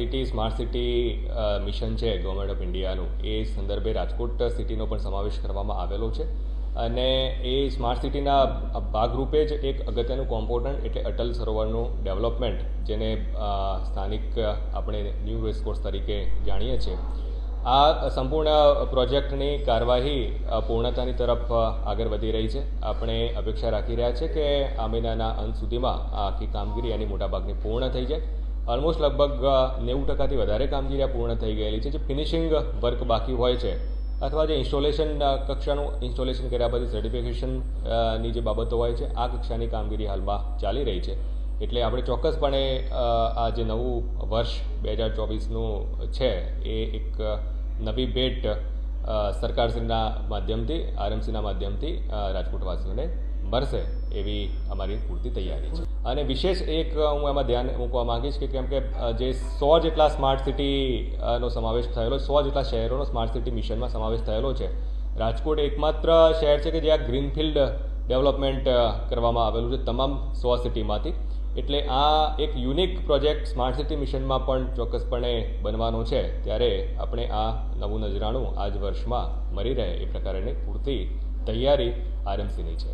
City, smart city mission છે government of ઇન્ડિયાનું એ સંદર્ભે રાજકોટ સિટીનો પણ સમાવેશ કરવામાં આવેલો છે. અને એ સ્માર્ટ સિટીના ભાગરૂપે જ એક અગત્યનું કોમ્પોનન્ટ એટલે અટલ સરોવરનું ડેવલપમેન્ટ જેને સ્થાનિક, આપણે ન્યૂ રેસકોર્સ તરીકે જાણીએ છીએ. આ સંપૂર્ણ પ્રોજેક્ટની કાર્યવાહી પૂર્ણતાની તરફ આગળ વધી રહી છે. આપણે અપેક્ષા રાખી રહ્યા છે કે આ મહિનાના અંત સુધીમાં આ આખી કામગીરી એની મોટાભાગની પૂર્ણ થઈ જાય. ઓલમોસ્ટ લગભગ નેવું ટકાથી વધારે કામગીરી આ પૂર્ણ થઈ ગયેલી છે. જે ફિનિશિંગ વર્ક બાકી હોય છે, અથવા જે ઇન્સ્ટોલેશન કક્ષાનું ઇન્સ્ટોલેશન કર્યા પછી સર્ટિફિકેશનની જે બાબતો હોય છે, આ કક્ષાની કામગીરી હાલમાં ચાલી રહી છે. એટલે આપણે ચોક્કસપણે આ જે નવું વર્ષ બે હજાર ચોવીસનું છે, એ એક નવી ભેટ સરકારશ્રીના માધ્યમથી, આરએમસીના માધ્યમથી રાજકોટવાસીઓને મળશે એવી અમારી પૂરતી તૈયારી છે. અને વિશેષ એક હું એમાં ધ્યાન મૂકવા માંગીશ કે કેમ કે જે સો જેટલા સ્માર્ટ સિટીનો સમાવેશ થયેલો, સો જેટલા શહેરોનો સ્માર્ટ સિટી મિશનમાં સમાવેશ થયેલો છે. રાજકોટ એકમાત્ર શહેર છે કે જ્યાં ગ્રીનફિલ્ડ ડેવલપમેન્ટ કરવામાં આવેલું છે તમામ સો સિટીમાંથી એટલે આ એક યુનિક પ્રોજેક્ટ સ્માર્ટ સિટી મિશનમાં પણ ચોક્કસપણે બનવાનો છે. ત્યારે આપણે આ નવું નજરાણું આ જ વર્ષમાં મળી રહે એ પ્રકારની પૂરતી તૈયારી આરએમસીની છે.